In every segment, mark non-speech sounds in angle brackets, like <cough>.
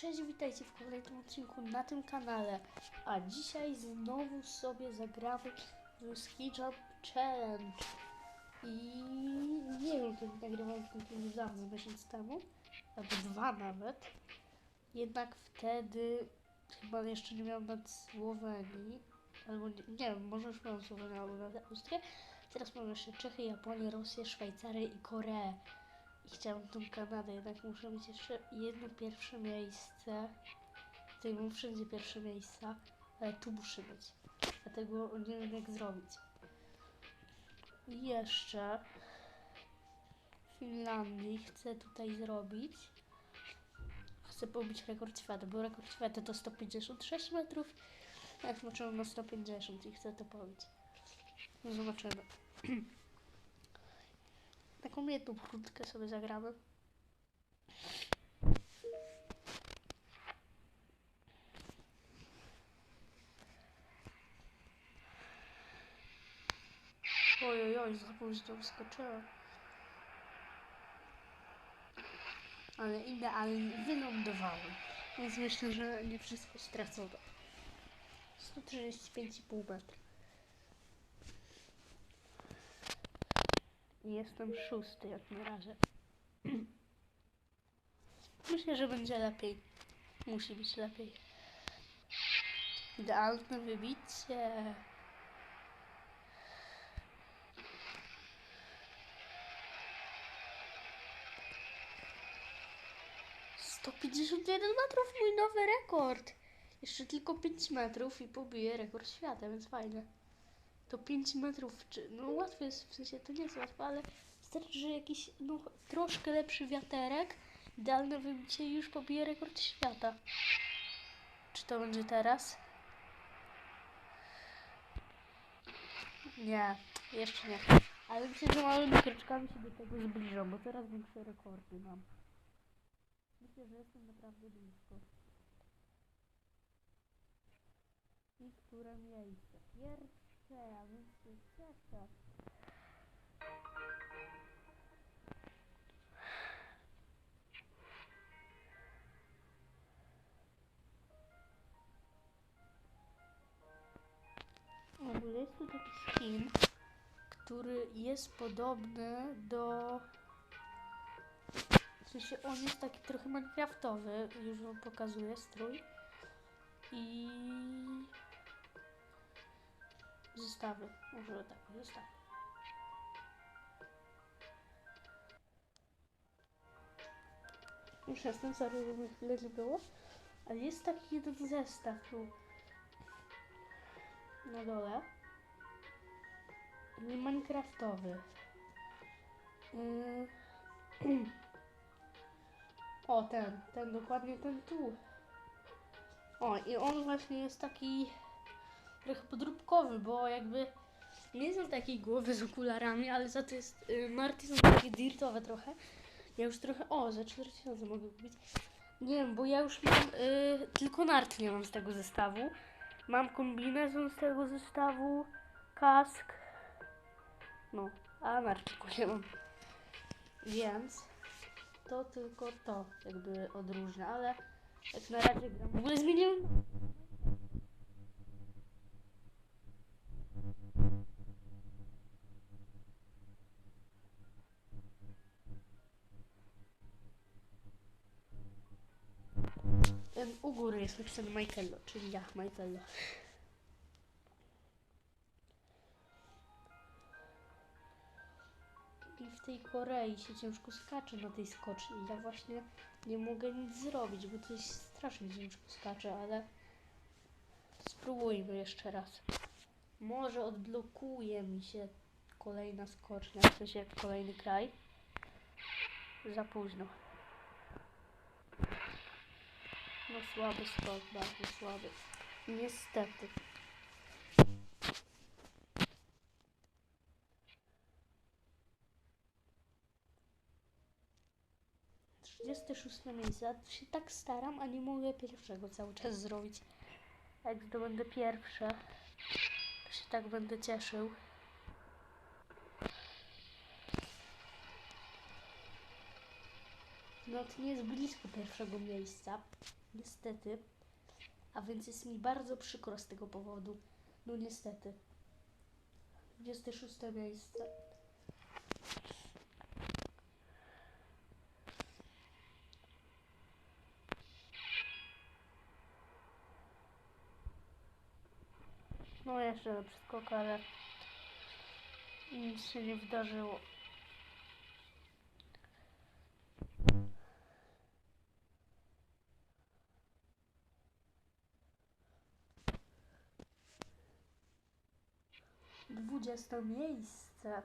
Cześć, witajcie w kolejnym odcinku na tym kanale. A dzisiaj znowu sobie zagramy Ski Jump Challenge. I nie wiem, kiedy nagrywałem ten film dawno, miesiąc temu, albo dwa nawet. Jednak wtedy chyba jeszcze nie miałem nad Słowenii, albo nie, nie może już miałem Słowenię albo Austrię. Teraz mam jeszcze Czechy, Japonię, Rosję, Szwajcarię i Koreę. Chciałam tą Kanadę, jednak muszę mieć jeszcze jedno pierwsze miejsce. Tutaj mam wszędzie pierwsze miejsca, ale tu muszę być. Dlatego nie wiem jak zrobić. I jeszcze w Finlandii chcę tutaj zrobić. Chcę pobić rekord świata, bo rekord świata to 156 metrów. Ja zobaczyłem na 150 i chcę to pobić. No zobaczymy. <clears throat> Taką jedną krótkę sobie zagramy. Oj, oj, oj, za późno wskoczyłem. Ale idealnie wylądowałem. Więc myślę, że nie wszystko stracone. 135,5 metra. Jestem szósty jak na razie. <clears throat> Myślę, że będzie lepiej. Musi być lepiej. Idealne wybicie. Sto pięćdziesiąt jeden metrów, mój nowy rekord. Jeszcze tylko 5 metrów i pobiję rekord świata, więc fajne. To 5 metrów, czy, no łatwo jest, w sensie to nie jest łatwe, ale wystarczy, że jakiś, no troszkę lepszy wiaterek, idealne wybicie już pobije rekord świata. Czy to będzie teraz? Nie, jeszcze nie. Ale myślę, że małymi kroczkami się do tego zbliżam, bo coraz większe rekordy mam. Myślę, że jestem naprawdę blisko. I które miejsce? Pierwsze, a więc się cieszę. W ogóle jest tu taki skin, który jest podobny do... W sensie on jest taki trochę minecraftowy, już wam pokazuję strój. I... Zestawy, może tak, zestawy. Już jestem, mi chwilę nie było. Ale jest taki jeden zestaw tu na dole. Nie Minecraftowy. Yy. <clears throat> O, ten, ten, dokładnie ten tu. O, i on właśnie jest taki trochę podróbkowy, bo jakby nie są takiej głowy z okularami, ale za to jest, y, Marty są takie dirtowe trochę. Ja już trochę, o, za 4000 mogę kupić. Nie wiem, bo ja już mam, y, tylko nart nie mam z tego zestawu. Mam kombinezon z tego zestawu, kask, no, a narciku nie mam. Więc to tylko to jakby odróżnia, ale jak na razie gram. W ogóle zmieniłem. U góry jest napisane Michaelo, czyli ja, Michaelo. I w tej Korei się ciężko skacze na tej skoczni. Ja właśnie nie mogę nic zrobić, bo to jest strasznie ciężko skacze, ale spróbujmy jeszcze raz. Może odblokuje mi się kolejna skocznia, w sensie kolejny kraj. Za późno. No słaby skok, bardzo słaby. Niestety. Szóste miejsce. Się tak staram, a nie mogę pierwszego cały czas zrobić. Jak zdobędę pierwsze, to się tak będę cieszył. No to nie jest blisko pierwszego miejsca. Niestety. A więc jest mi bardzo przykro z tego powodu. No niestety. 26 miejsce. No jeszcze lepszy skok, ale nic się nie wydarzyło. Dwudzieste miejsce.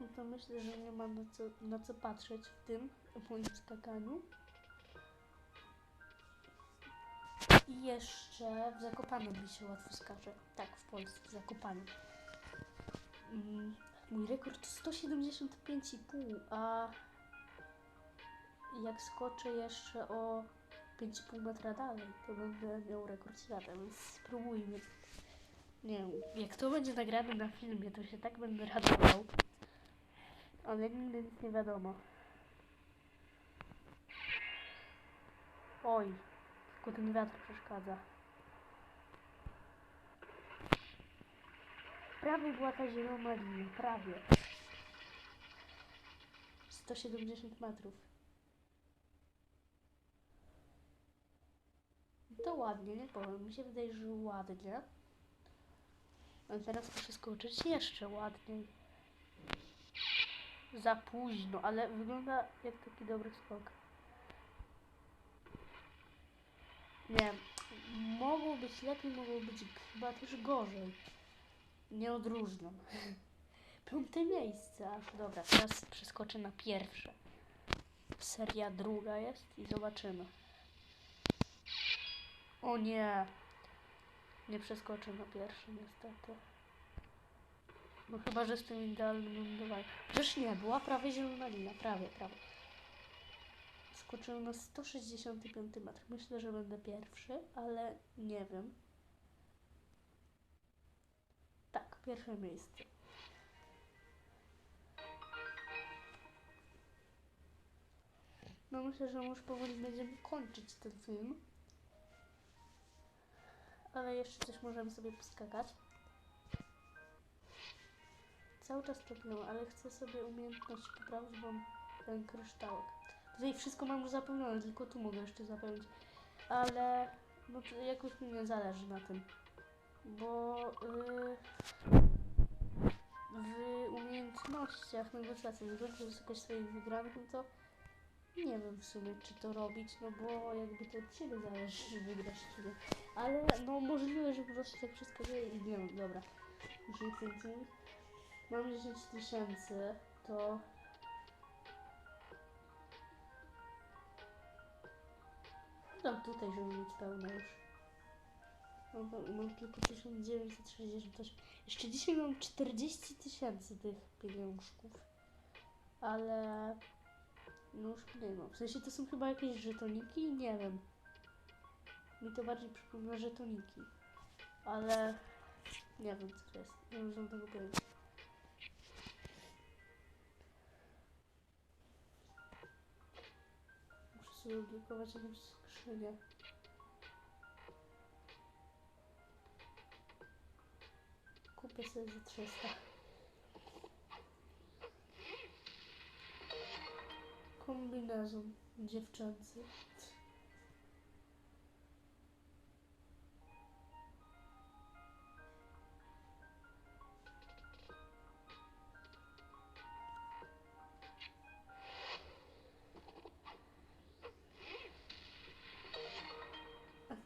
No to myślę, że nie ma na co, na co patrzeć w tym moim skakaniu. I jeszcze w Zakopanem mi się łatwo skacze. Tak, w Polsce, w Zakopanem. Mm, mój rekord to 175,5, a jak skoczę jeszcze o 5,5 metra dalej, to będę miał rekord świata, więc spróbujmy. Nie wiem, jak to będzie nagrane na filmie, to się tak będę radował. Ale nigdy nic nie wiadomo. Oj, tylko ten wiatr przeszkadza. Prawie była ta zielona linia, prawie. 170 metrów. To ładnie, nie powiem. Mi się wydaje, że ładnie. A teraz muszę skoczyć jeszcze ładniej. Za późno, ale wygląda jak taki dobry skok. Nie, mogło być lepiej, mogło być chyba też gorzej. Nie odróżniam. <laughs> Piąte miejsce aż. Dobra, teraz przeskoczę na pierwsze. Seria druga jest i zobaczymy. O nie. Nie przeskoczę na pierwsze niestety. No chyba, że z tym idealnym lądowaniem. Przecież nie, była prawie zielona linia. Prawie, prawie. Skoczyłem na 165 metr. Myślę, że będę pierwszy, ale nie wiem. Tak, pierwsze miejsce. No myślę, że już powoli będziemy kończyć ten film. Ale jeszcze coś możemy sobie poskakać. Cały czas to ale chcę sobie umiejętność poprawić, bo mam ten kryształek. Tutaj wszystko mam już zapełnione, tylko tu mogę jeszcze zapełnić. Ale no jakoś mi nie zależy na tym. Bo yy, w umiejętnościach negocjacji, wygląda wysokość swoich wygranych, no to nie wiem w sumie, czy to robić, no bo jakby to od ciebie zależy, czy wygrasz, czy nie. Ale no możliwe, że po prostu tak wszystko dzieje i nie wiem, dobra. Już nic mówić. Mam 10 tysięcy, to... Dam tutaj, żeby mieć pełne już. Mam, mam tylko 1968. Jeszcze dzisiaj mam 40 tysięcy tych pieniążków. Ale... No już nie mam. W sensie to są chyba jakieś żetoniki? Nie wiem. Mi to bardziej przypomina żetoniki. Ale... Nie wiem co to jest. Nie mam żadnego pojęcia. Muszę sobie obligować jakąś skrzynię. Kupię sobie za 300. Kombinezon dziewczęcy.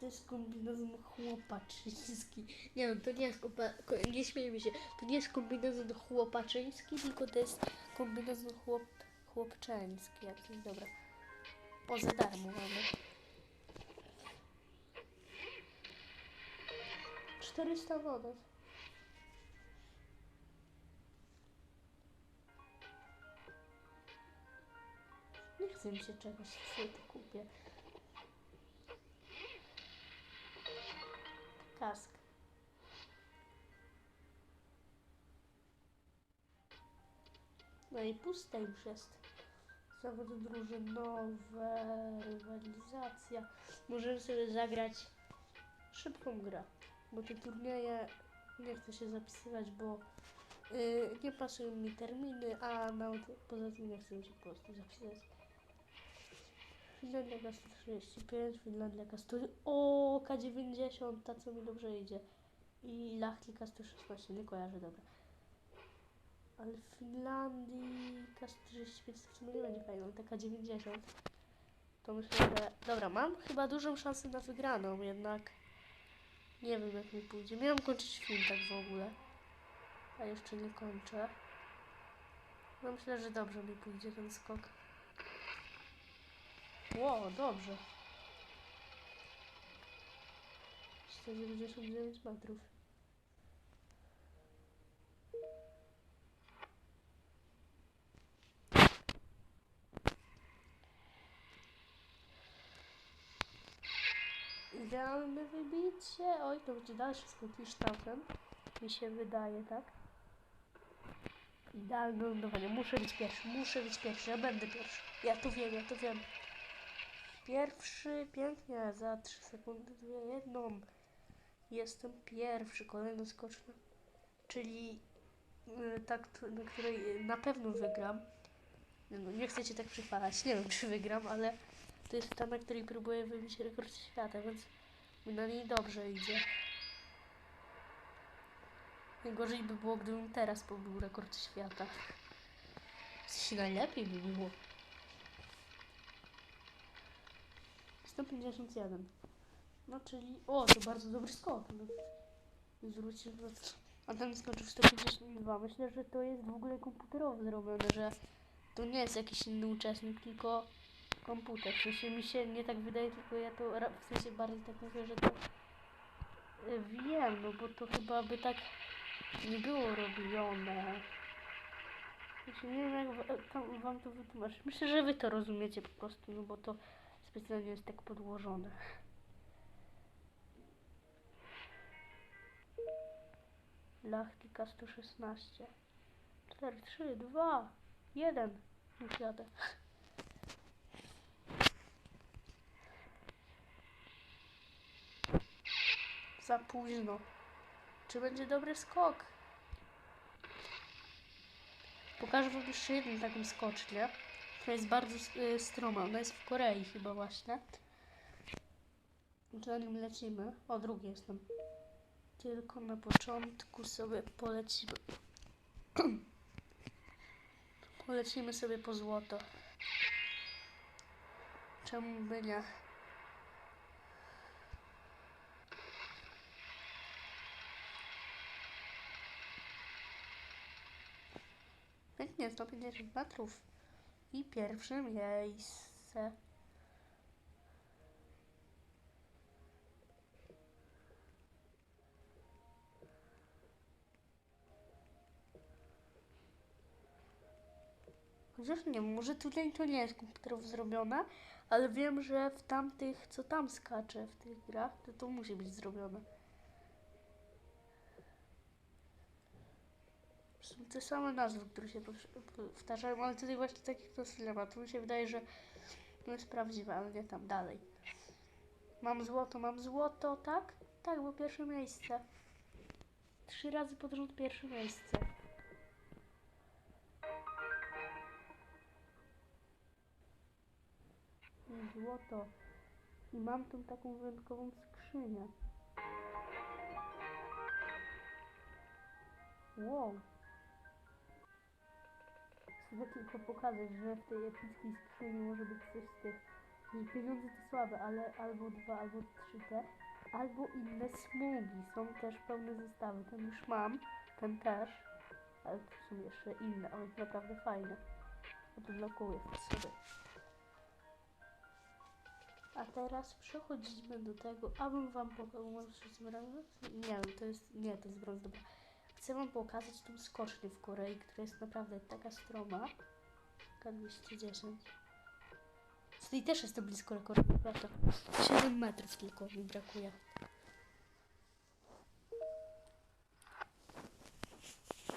To jest kombinezon chłopaczyński. Nie no, to nie jest kompa- ko- nie śmiejmy się, to nie jest kombinezon chłopaczyński, tylko to jest kombinezon chłop chłopczański jakiś, dobra. O, za darmo mamy. 400 monet. Nie chcę mi się czegoś, to kupię. Kask. No i puste już jest. Zawody drużynowe, rywalizacja. Możemy sobie zagrać szybką grę, bo te turnieje nie chcę się zapisywać, bo y, nie pasują mi terminy, a nawet poza tym nie chcę się po prostu zapisać. Finlandia K135, Finlandia K100, o K90, ta co mi dobrze idzie. I Lahti K116, nie kojarzę, dobra. Ale w Finlandii K135 w sumie nie będzie fajną, taka 90. To myślę, że... Dobra, mam chyba dużą szansę na wygraną, jednak nie wiem jak mi pójdzie. Miałam kończyć film tak w ogóle, a jeszcze nie kończę. No myślę, że dobrze mi pójdzie ten skok. Ło, dobrze. 199 metrów. Idealne wybicie. Oj, to będzie dalszy skok niż tamten. Mi się wydaje, tak? Idealne lądowanie. Muszę być pierwszy, muszę być pierwszy. Ja będę pierwszy. Ja to wiem, ja to wiem. Pierwszy, pięknie, za 3 sekundy, dwie, jedną. Jestem pierwszy, kolejny skoczny. Czyli y, ta, któ- na której y, na pewno wygram. No, nie chcę cię tak przychwalać, nie wiem czy wygram, ale to jest ta, na której próbuję wybić rekord świata, więc na niej dobrze idzie. Najgorzej by było, gdybym teraz pobił rekord świata. Sensie najlepiej by było. 151. No czyli, o, to bardzo dobry skok. No. Zwróćcie uwagę. A ten skoczył w 152. Myślę, że to jest w ogóle komputerowo zrobione, że to nie jest jakiś inny uczestnik, tylko komputer. W sensie mi się nie tak wydaje, tylko ja to w sensie bardziej tak mówię, że to y, wiem, no bo to chyba by tak nie było robione. Znaczy, nie wiem jak wa- tam wam to wytłumaczyć. Myślę, że wy to rozumiecie po prostu, no bo to specjalnie jest tak podłożone. Lachtika 116. 4, 3, 2, 1. Już jadę. Za późno. Czy będzie dobry skok? Pokażę wam jeszcze jedną taką skocznię, która jest bardzo y, stroma. Ona jest w Korei chyba właśnie. To na nim lecimy. O, drugi jestem. Tylko na początku sobie polecimy. <clears throat> polecimy sobie po złoto. Czemu by nie? Pięknie, 150 metrów. I pierwsze miejsce. Chociaż nie może tutaj to nie jest komputerowo zrobione, ale wiem, że w tamtych, co tam skacze w tych grach, to to musi być zrobione. Są te same nazwy, które się powtarzają, ale tutaj właśnie tak jak to Slema, to mi się wydaje, że to jest prawdziwe, ale nie tam dalej. Mam złoto, mam złoto, tak? Tak, bo pierwsze miejsce. Trzy razy pod rząd pierwsze miejsce. Złoto. I mam tą taką wyjątkową skrzynię. Wow. Chcę tylko pokazać, że w tej epickiej skrzyni może być coś z tych. że Pieniądze to słabe, ale albo dwa, albo trzy te, albo inne smugi. Są też pełne zestawy. Ten już mam, ten też, ale tu są jeszcze inne, ale naprawdę fajne. Odblokuję to sobie. A teraz przechodzimy do tego, abym wam pokazał, może z brązu? Nie wiem, to jest, nie, to jest brąz, dobra. Chcę wam pokazać tą skocznię w Korei, która jest naprawdę taka stroma. K210. Tutaj też jestem blisko rekordu, prawda? 7 metrów tylko mi brakuje.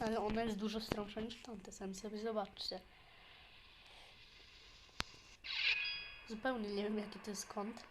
Ale ona jest dużo strąsza niż tamte, sami sobie zobaczcie. Zupełnie nie wiem jaki to jest kąt.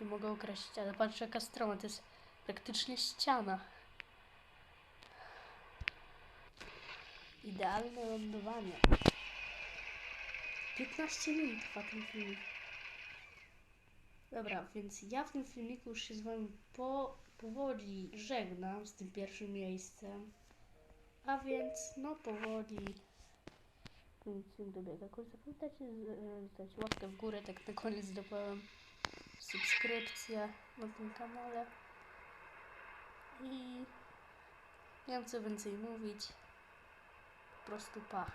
Nie mogę określić, ale patrzcie jaka strona, to jest praktycznie ściana. Idealne lądowanie. 15 minut trwa ten filmik. Dobra, więc ja w tym filmiku już się z wami po, powoli żegnam z tym pierwszym miejscem. A więc, no powoli. Film dobiega końca. Pamiętajcie, z- zostawić łapkę w górę, tak na koniec dopowiem. Subskrypcję na tym kanale. I nie wiem co więcej mówić. Po prostu pa.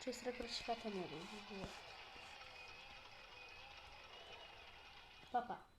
Czy jest rekord świata? Nie wiem. w ogóle. Pa, pa.